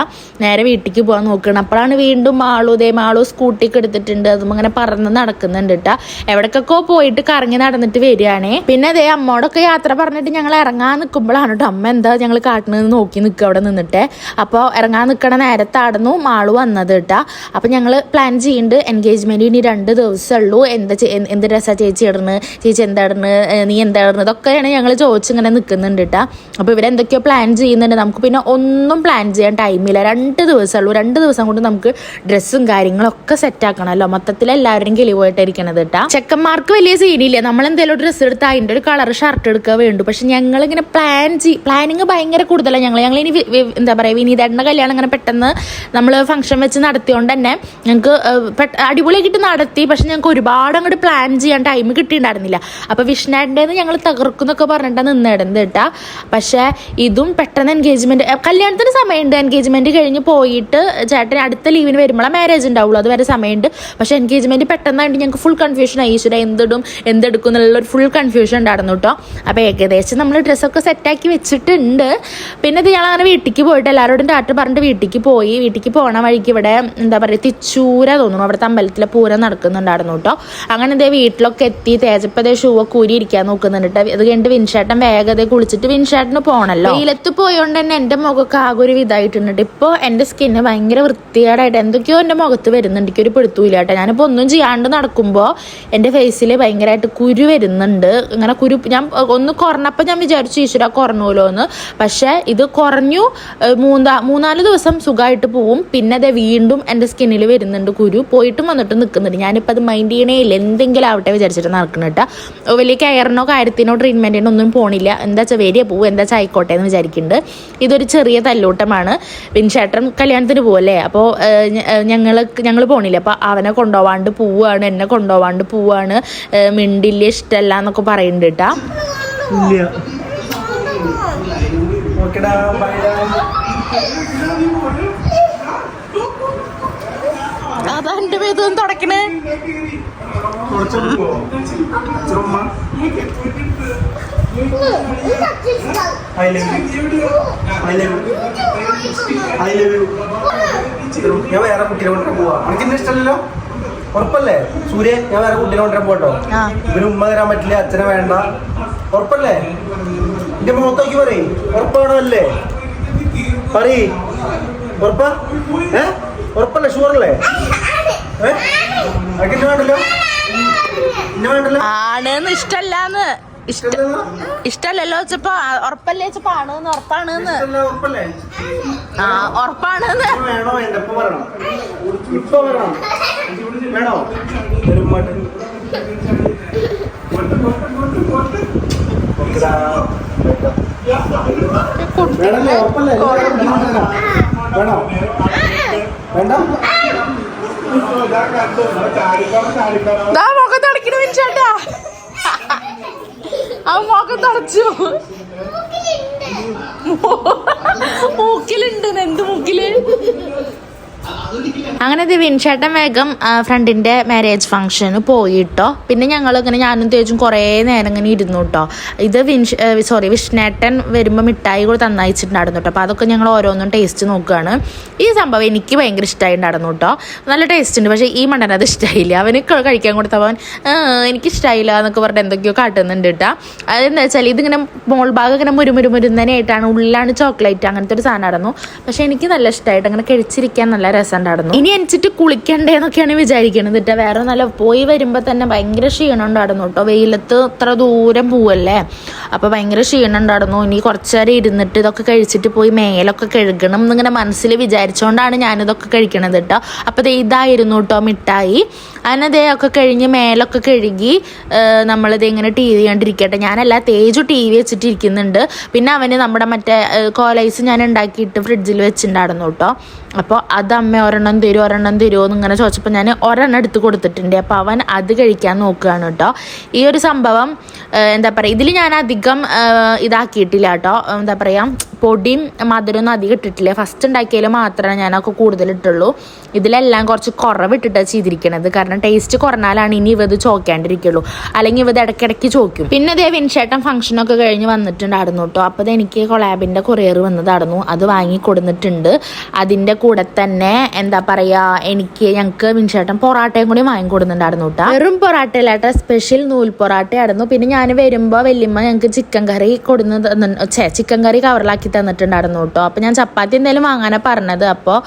നേരെ വീട്ടിലേക്ക് പോകാൻ നോക്കണം. അപ്പോഴാണ് വീണ്ടും മാളു ഇതേ മാളു സ്കൂട്ടിക്ക് എടുത്തിട്ടുണ്ട്. അതും അങ്ങനെ പറന്ന് നടക്കുന്നുണ്ട് കേട്ടോ എവിടേക്കൊക്കെ പോയിട്ട് കറങ്ങി നടന്നിട്ട് വരികയാണേ. പിന്നെ അതേ അമ്മോടൊക്കെ യാത്ര പറഞ്ഞിട്ട് ഞങ്ങൾ ഇറങ്ങാൻ നിൽക്കുമ്പോഴാണ് കേട്ടോ അമ്മ എന്താ ഞങ്ങൾ കാട്ടിൽ നോക്കി നിൽക്കുക അവിടെ നിന്നിട്ട്. അപ്പോൾ ഇറങ്ങാൻ നിൽക്കണ നേരത്താടുന്നു മാളു വന്നത് കേട്ടോ അപ്പോൾ ഞങ്ങൾ പ്ലാൻ ചെയ്യുന്നുണ്ട് എൻഗേജ്മെന്റ് ഇനി രണ്ട് ദിവസമേ ഉള്ളൂ എന്താ എന്ത് രസമാണ് ചേച്ചി ഇടണ് ചേച്ചി എന്താ ഇടണ് നീ എന്താ ഇതൊക്കെയാണ് ഞങ്ങൾ ചോദിച്ചിങ്ങനെ നിൽക്കുന്നുണ്ട് കേട്ടോ അപ്പോൾ ഇവരെന്തൊക്കെയോ പ്ലാൻ ചെയ്യുന്നുണ്ട്. നമുക്ക് പിന്നെ ഒന്നും പ്ലാൻ ചെയ്യാൻ ടൈമില്ല രണ്ട് ദിവസമേ ഉള്ളൂ രണ്ട് ദിവസം കൊണ്ട് നമുക്ക് ഡ്രസ്സും കാര്യങ്ങളൊക്കെ സെറ്റ് ആക്കണമല്ലോ മൊത്തത്തിൽ എല്ലാവരും കിളി പോയിട്ടിരിക്കണത് കേട്ടാ ചെക്കന്മാർക്ക് വലിയ സീനില്ല. നമ്മൾ എന്തെങ്കിലും ഡ്രസ്സ് എടുത്താൽ അതിന്റെ ഒരു കളർ ഷർട്ട് എടുക്കുക വേണ്ടു. പക്ഷെ ഞങ്ങൾ ഇങ്ങനെ പ്ലാൻ ചെയ് പ്ലാനിങ് ഭയങ്കര കൂടുതലാണ് ഞങ്ങൾ ഞങ്ങൾ ഇനി എന്താ പറയുക വിനീതേട്ടന്റെ കല്യാണം ഇങ്ങനെ പെട്ടെന്ന് നമ്മൾ ഫംഗ്ഷൻ വെച്ച് നടത്തിയോണ്ട് തന്നെ ഞങ്ങൾക്ക് അടിപൊളിയായിട്ട് നടത്തി. പക്ഷെ ഞങ്ങൾക്ക് ഒരുപാട് അങ്ങോട്ട് പ്ലാൻ ചെയ്യാൻ ടൈം കിട്ടിയിട്ടുണ്ടായിരുന്നില്ല. അപ്പോൾ വിഷ്ണുവിന്റെന്ന് ഞങ്ങൾ തകർക്കുന്നൊക്കെ പറഞ്ഞിട്ടാണ് നിന്നിടുന്നത് കേട്ടാ പക്ഷേ ഇതും പെട്ടെന്ന് എൻഗേജ്മെന്റ് കല്യാണത്തിന് സമയമുണ്ട്. എൻഗേജ്മെന്റ് കഴിഞ്ഞ് പോയിട്ട് ചേട്ടൻ അടുത്ത ലീവിന് വരുമ്പോഴാണ് മാരേജ് ഉണ്ടാവുള്ളൂ. അതുവരെ സമയമുണ്ട്. പക്ഷെ എൻഗേജ്മെന്റ് പെട്ടെന്നായിട്ട് ഞങ്ങൾക്ക് ഫുൾ കൺഫ്യൂഷൻ ആയി. ഈശ്വര എന്തിടും എന്തെടുക്കും എന്നുള്ള ഒരു ഫുൾ കൺഫ്യൂഷൻ ഉണ്ടായിരുന്നു കേട്ടോ അപ്പോൾ ഏകദേശം നമ്മൾ ഡ്രസ്സൊക്കെ സെറ്റാക്കി വെച്ചിട്ടുണ്ട്. പിന്നെ ഇത് ഞങ്ങൾ അങ്ങനെ വീട്ടിലേക്ക് പോയിട്ട് എല്ലാവരോടും ടാറ്റ പറഞ്ഞിട്ട് വീട്ടിലേക്ക് പോയി. വീട്ടിലേക്ക് പോണ വഴിക്ക് ഇവിടെ എന്താ പറയുക തിച്ചൂര തോന്നുന്നു. അവിടുത്തെ അമ്പലത്തിലെ പൂരം നടക്കുന്നുണ്ടായിരുന്നു കേട്ടോ അങ്ങനെ ഇതേ വീട്ടിലൊക്കെ എത്തി. തേജപ്പതേ ഷൂ ഒക്കെ ഇരിക്കാൻ നോക്കുന്നുണ്ട്. അത് കഴിഞ്ഞിട്ട് വിൻഷേട്ടൻ വേഗത കുളിച്ചിട്ട് വിൻഷേട്ടന് പോകണല്ലോ വെയിലത്ത് പോയോണ്ട് തന്നെ എന്റെ മുഖമൊക്കെ ആകെ ഒരു ഇതായിട്ടുണ്ട് ഇപ്പോൾ എന്റെ സ്കിന്ന് ഭയങ്കര വൃത്തികേടായിട്ട് എന്തൊക്കെയോ എന്റെ മുഖത്ത് വരുന്നുണ്ട്. ഒരു പെടുത്തൂല കേട്ടോ ഞാനിപ്പോൾ ഒന്നും ചെയ്യാണ്ട് നടക്കുമ്പോൾ എന്റെ ഫേസിൽ ഭയങ്കരമായിട്ട് കുരു വരുന്നുണ്ട്. ഇങ്ങനെ കുരു ഞാൻ ഒന്ന് കുറഞ്ഞപ്പോൾ ഞാൻ വിചാരിച്ചു ഈശ്വര കുറഞ്ഞൂലോ എന്ന് പക്ഷേ ഇത് കുറഞ്ഞു മൂന്നാ മൂന്നാൽ ദിവസം സുഖമായിട്ട് പോവും. പിന്നെ അത് വീണ്ടും എന്റെ സ്കിന്നിൽ വരുന്നുണ്ട് കുരു. പോയിട്ടും വന്നിട്ടും നിൽക്കുന്നുണ്ട് ഞാനിപ്പോൾ അത് മൈൻഡ് ചെയ്യണേ ഇല്ല എന്തെങ്കിലും ആവട്ടെ വിചാരിച്ചിട്ട് നടക്കണം കേട്ടോ വലിയ കെയറിനോ കാര്യത്തിനോ ട്രീറ്റ്മെന്റിനോ ഒന്നും പോണില്ല. എന്താ വെച്ചാൽ വരിക പോവും. എന്താ വെച്ചാൽ ആയിക്കോട്ടെ എന്ന് വിചാരിക്കുന്നുണ്ട് ഇതൊരു ചെറിയ തല്ലൂട്ടമാണ്. വിൻചേട്ടൻ കല്യാണത്തിന് പോവല്ലേ? അപ്പോൾ ഞങ്ങൾ ഞങ്ങൾ പോണില്ല. അപ്പോൾ അവനെ കൊണ്ടുപോവാണ്ട് പോവാണ് എന്നെ കൊണ്ടുപോവാണ്ട് പോവാണ്. മിണ്ടില്ല ഇഷ്ടമല്ല എന്നൊക്കെ പറയുന്നുണ്ട് കേട്ടാ അതാ എന്റെ പേര് തുടക്കണേ. I love you I love you I love you ഞാൻ വേറെ കുട്ടികളെ പോവാ. എനിക്ക് ഇഷ്ടമല്ലോ ഇഷ്ടമല്ലല്ലോ ഉറപ്പല്ലേ? സൂര്യ ഞാൻ വേറെ കുട്ടീനെ കൊണ്ടുവരാൻ പോട്ടോ. ഇവന് ഉമ്മ തരാൻ പറ്റില്ല അച്ഛനെ വേണ്ട. ഉറപ്പല്ലേ? എന്റെ മുഖത്തേക്ക് പറയും. ഉറപ്പാണോ അല്ലേ പറയ്. ഉറപ്പാ? ഏ? ഉറപ്പല്ലേ? ഷുവറല്ലേ ഏ? അതൊക്കെ എന്നെ വേണ്ടല്ലോ? എന്നെ വേണ്ടല്ലോ? ആണെന്ന് ഇഷ്ടല്ലാന്ന്? ഇഷ്ടല്ലല്ലോ വെച്ചപ്പോ ഉറപ്പല്ലേ വെച്ചപ്പോ ആണെന്ന് ഉറപ്പാണെന്ന് ആ ഉറപ്പാണെന്ന് ഇപ്പൊ വേണോ ആ മുഖം തടച്ചു. മൂക്കിലുണ്ട്. എന്ത് മൂക്കിൽ? അങ്ങനെ ദിവിൻ വിൻഷേട്ടൻ വേഗം ഫ്രണ്ടിന്റെ മാരേജ് ഫംഗ്ഷന് പോയിട്ടോ. പിന്നെ ഞങ്ങൾ ഇങ്ങനെ ഞാനും തേച്ചും കുറേ നേരം ഇങ്ങനെ ഇരുന്നു കേട്ടോ ഇത് വിൻഷ് സോറി വിഷ്ണേട്ടൻ വരുമ്പോൾ മിഠായി കൂടെ തന്നയച്ചിട്ടുണ്ടായിരുന്നു കേട്ടോ അപ്പോൾ അതൊക്കെ ഞങ്ങൾ ഓരോന്നും ടേസ്റ്റ് നോക്കുകയാണ് ഈ സംഭവം എനിക്ക് ഭയങ്കര ഇഷ്ടമായിട്ടുണ്ടായിരുന്നു കേട്ടോ നല്ല ടേസ്റ്റ് ഉണ്ട്. പക്ഷേ ഈ മണ്ടൻ അത് ഇഷ്ടമായില്ല അവന് കഴിക്കാൻ കൊടുത്തപ്പോൾ അവൻ എനിക്കിഷ്ടമായില്ല എന്നൊക്കെ പറഞ്ഞിട്ട് എന്തൊക്കെയോ കാട്ടുന്നുണ്ട് കേട്ടോ അതെന്താ വെച്ചാൽ ഇതിങ്ങനെ മോൾ ഭാഗം ഇങ്ങനെ മുരുമുരു മുരുന്നനായിട്ടാണ് ഉള്ളിലാണ് ചോക്ലേറ്റ് അങ്ങനത്തെ ഒരു സാധനം നടന്നു. പക്ഷേ എനിക്ക് നല്ല ഇഷ്ടമായിട്ട് അങ്ങനെ കഴിച്ചിരിക്കാൻ നല്ല രസമുണ്ടായിരുന്നു ഇനി എനിച്ചിട്ട് കുളിക്കണ്ടേന്നൊക്കെയാണ് വിചാരിക്കുന്നത് കേട്ടോ വേറെ നല്ല പോയി വരുമ്പോൾ തന്നെ ഭയങ്കര ക്ഷീണം ഉണ്ടായിരുന്നു കേട്ടോ വെയിലത്ത് ഇത്ര ദൂരം പോവല്ലേ? അപ്പോൾ ഭയങ്കര ക്ഷീണം ഉണ്ടായിരുന്നു. ഇനി കുറച്ച് നേരം ഇരുന്നിട്ട് ഇതൊക്കെ കഴിച്ചിട്ട് പോയി മേലൊക്കെ കഴുകണം എന്നിങ്ങനെ മനസ്സിൽ വിചാരിച്ചുകൊണ്ടാണ് ഞാനിതൊക്കെ കഴിക്കണത് കേട്ടോ അപ്പോൾ ഇതായിരുന്നു കേട്ടോ മിഠായി. ദേ ഒക്കെ കഴിഞ്ഞ് മേലൊക്കെ കഴുകി നമ്മളിത് ഇങ്ങനെ ടി വി കണ്ടിരിക്കട്ടെ. ഞാനല്ല തേജു ടി വി വെച്ചിട്ടിരിക്കുന്നുണ്ട്. പിന്നെ അവന് നമ്മുടെ മറ്റേ കോലൈസ് ഞാൻ ഉണ്ടാക്കിയിട്ട് ഫ്രിഡ്ജിൽ വെച്ചിട്ടുണ്ടായിരുന്നു കേട്ടോ അപ്പോൾ അത് അമ്മ ഒരെണ്ണം തരുമോ ഒരെണ്ണം തരുമോ എന്ന് ഇങ്ങനെ ചോദിച്ചപ്പോൾ ഞാൻ ഒരെണ്ണം എടുത്ത് കൊടുത്തിട്ടുണ്ട്. അപ്പോൾ അവൻ അത് കഴിക്കാൻ നോക്കുകയാണ് കേട്ടോ. ഈ ഒരു സംഭവം എന്താ പറയുക ഇതിൽ ഞാൻ അധികം ഇതാക്കിയിട്ടില്ല കേട്ടോ. എന്താ പറയുക പൊടിയും മധുരമൊന്നും അധികം ഇട്ടിട്ടില്ല. ഫസ്റ്റ് ഉണ്ടാക്കിയതിൽ മാത്രമേ ഞാനൊക്കെ കൂടുതൽ ഇട്ടുള്ളൂ. ഇതിലെല്ലാം കുറച്ച് കുറവിട്ടിട്ടാണ് ചെയ്തിരിക്കണത്. കാരണം ടേസ്റ്റ് കുറഞ്ഞാലാണ് ഇനി ഇവത് ചോക്കാണ്ടിരിക്കുള്ളൂ. അല്ലെങ്കിൽ ഇവത് ഇടയ്ക്കിടയ്ക്ക് ചോക്കും. പിന്നെ അതേ വിൻഷേട്ടൻ ഫംഗ്ഷനൊക്കെ കഴിഞ്ഞ് വന്നിട്ടുണ്ടായിരുന്നു കേട്ടോ. അപ്പോൾ എനിക്ക് കൊളാബിന്റെ കൊറിയർ വന്നതായിരുന്നു. അത് വാങ്ങി കൊടുത്തിട്ടുണ്ട് അതിന്റെ കൂടെ തന്നെ എന്താ പറയുക എനിക്ക് ഞങ്ങൾക്ക് വിൻഷേട്ടൻ പൊറാട്ടയും കൂടി വാങ്ങി കൊടുക്കുന്നുണ്ടായിരുന്നു കേട്ടോ. വെറും പൊറാട്ടയിലാട്ട സ്പെഷ്യൽ നൂൽ പൊറാട്ടയായിരുന്നു. പിന്നെ ഞാൻ വരുമ്പോൾ വലിയമ്മ ഞങ്ങൾക്ക് ചിക്കൻ കറി കൊടുന്ന് ചിക്കൻ കറി കവറിലാക്കി തന്നിട്ടുണ്ടായിരുന്നു കേട്ടോ. അപ്പോൾ ഞാൻ ചപ്പാത്തി എന്തായാലും വാങ്ങാനാണ് പറഞ്ഞത്. അപ്പോൾ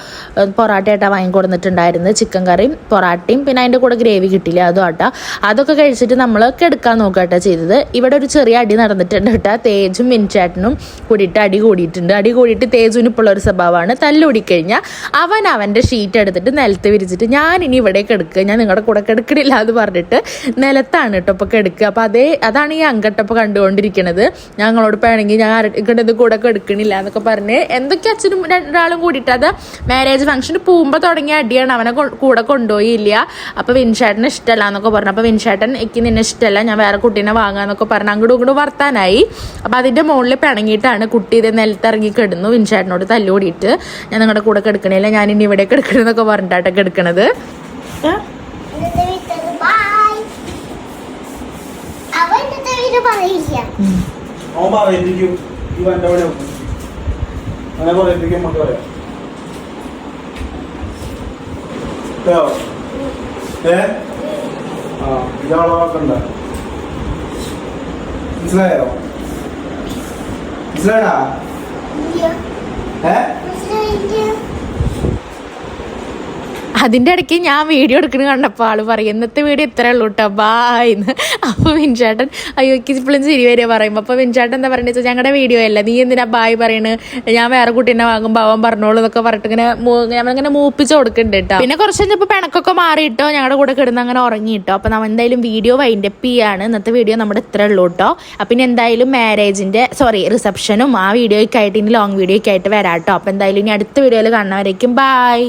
പൊറാട്ടയായിട്ടാണ് വാങ്ങി കൊടുത്തിട്ടുണ്ടായിരുന്നത് ചിക്കൻ കറിയും പൊറാട്ടയും പിന്നെ അതിന്റെ കൂടെ ഗ്രേവി കിട്ടില്ല അതും ആട്ടോ. അതൊക്കെ കഴിച്ചിട്ട് നമ്മൾ കെടുക്കാൻ നോക്കട്ടെ ചെയ്തത്. ഇവിടെ ഒരു ചെറിയ അടി നടന്നിട്ടുണ്ട് കേട്ടോ തേജും മിൻചാട്ടനും കൂടിയിട്ട് അടി കൂടിയിട്ടുണ്ട്. അടി കൂടിയിട്ട് തേജുവിന് ഇപ്പോൾ ഒരു സ്വഭാവമാണ്. തല്ലുകൂടിക്കഴിഞ്ഞാൽ അവൻ അവന്റെ ഷീറ്റ് എടുത്തിട്ട് നിലത്ത് വിരിച്ചിട്ട് ഞാൻ ഇനി ഇവിടെ കിടക്കുക ഞാൻ നിങ്ങളുടെ കൂടെ കിടക്കണില്ല എന്ന് പറഞ്ഞിട്ട് നിലത്താണ് കേട്ടോ ഇപ്പോൾ കിടക്കുക. അപ്പോൾ അതേ അതാണ് ഈ അങ്കട്ടപ്പ് കണ്ടുകൊണ്ടിരിക്കുന്നത് ഞങ്ങളോട് വേണമെങ്കിൽ ഞാൻ ഇങ്ങോട്ട് കൂടെ കിടക്കണില്ല എന്നൊക്കെ പറഞ്ഞ് എന്തൊക്കെ അച്ഛനും രണ്ടാളും കൂടിയിട്ട് അത് മാരേജ് ഫംഗ്ഷന് പോകുമ്പോൾ തുടങ്ങിയ അടിയാണ് അവനെ കൂടെ കൊണ്ടുപോയില്ല. അപ്പോൾ വിൻഷേട്ടന് ഇഷ്ടമല്ല എന്നൊക്കെ പറഞ്ഞു. അപ്പോൾ വിൻഷേട്ടൻ എനിക്ക് നിന്നെ ഇഷ്ടമല്ല ഞാൻ വേറെ കുട്ടീനെ വാങ്ങാന്നൊക്കെ പറഞ്ഞു അങ്ങോട്ടും ഇങ്ങോട്ടും വർത്താനായി. അപ്പോൾ അതിന്റെ മുകളിൽ പിണങ്ങിയിട്ടാണ് കുട്ടി ഇത് നിലത്തിറങ്ങി കിടന്നു വിൻഷേട്ടനോട് തല്ലുകൂടിയിട്ട്. ഞാൻ നിങ്ങളുടെ കൂടെ കിടക്കണില്ല ഞാൻ ഇനി ഇവിടെ കിടക്കണമെന്നൊക്കെ പറഞ്ഞിട്ടാട്ടെ കിടക്കണത്. അവൻ പറയില്ല. അവൻ പറയിപ്പിക്കും ഈ വന്റെ അവിടെ അങ്ങനെ പറയിപ്പിക്കും നമുക്ക് പറയാം? ഏ? ആ ഇയാളെ വാക്കണ്ട മനസ്സിലായോ? മനസ്സിലായടാ? ഏ? അതിന്റെ ഇടയ്ക്ക് ഞാൻ വീഡിയോ എടുക്കുന്നത് കണ്ടപ്പോൾ ആൾ പറയും ഇന്നത്തെ വീഡിയോ ഇത്രേ ഉള്ളൂ കേട്ടോ ബായ് എന്ന്. അപ്പോൾ വിൻചേട്ടൻ അയ്യോ ഇപ്പോഴും ചിരി വരെ പറയും. അപ്പോൾ വിൻചേട്ടൻ എന്താ പറയുന്നത് വെച്ചാൽ ഞങ്ങളുടെ വീഡിയോ അല്ല? നീ എന്തിനാ ബായ് പറയണ്? ഞാൻ വേറെ കുട്ടീനെ വാങ്ങുമ്പോൾ അവൻ പറഞ്ഞോളൂ എന്നൊക്കെ പറഞ്ഞിട്ട് ഇങ്ങനെ ഞങ്ങളിങ്ങനെ മൂപ്പിച്ച് കൊടുക്കുന്നുണ്ട് കേട്ടോ പിന്നെ കുറച്ച് കഴിഞ്ഞപ്പോൾ പിണക്കൊക്കെ മാറിയിട്ടോ ഞങ്ങളുടെ കൂടെ കിടന്ന് അങ്ങനെ ഉറങ്ങിയിട്ടോ. അപ്പോൾ നമ്മൾ എന്തായാലും വീഡിയോ വൈൻഡപ്പ് ചെയ്യാണ്. ഇന്നത്തെ വീഡിയോ നമ്മുടെ ഇത്രേ ഉള്ളൂ കേട്ടോ അപ്പം ഇനി എന്തായാലും മാരേജിന്റെ സോറി റിസപ്ഷനും ആ വീഡിയോയ്ക്കായിട്ട് ഇനി ലോങ് വീഡിയോയ്ക്കായിട്ട് വരാം കേട്ടോ അപ്പോൾ എന്തായാലും ഇനി അടുത്ത വീഡിയോയിൽ കാണുന്നവരേക്കും ബായ്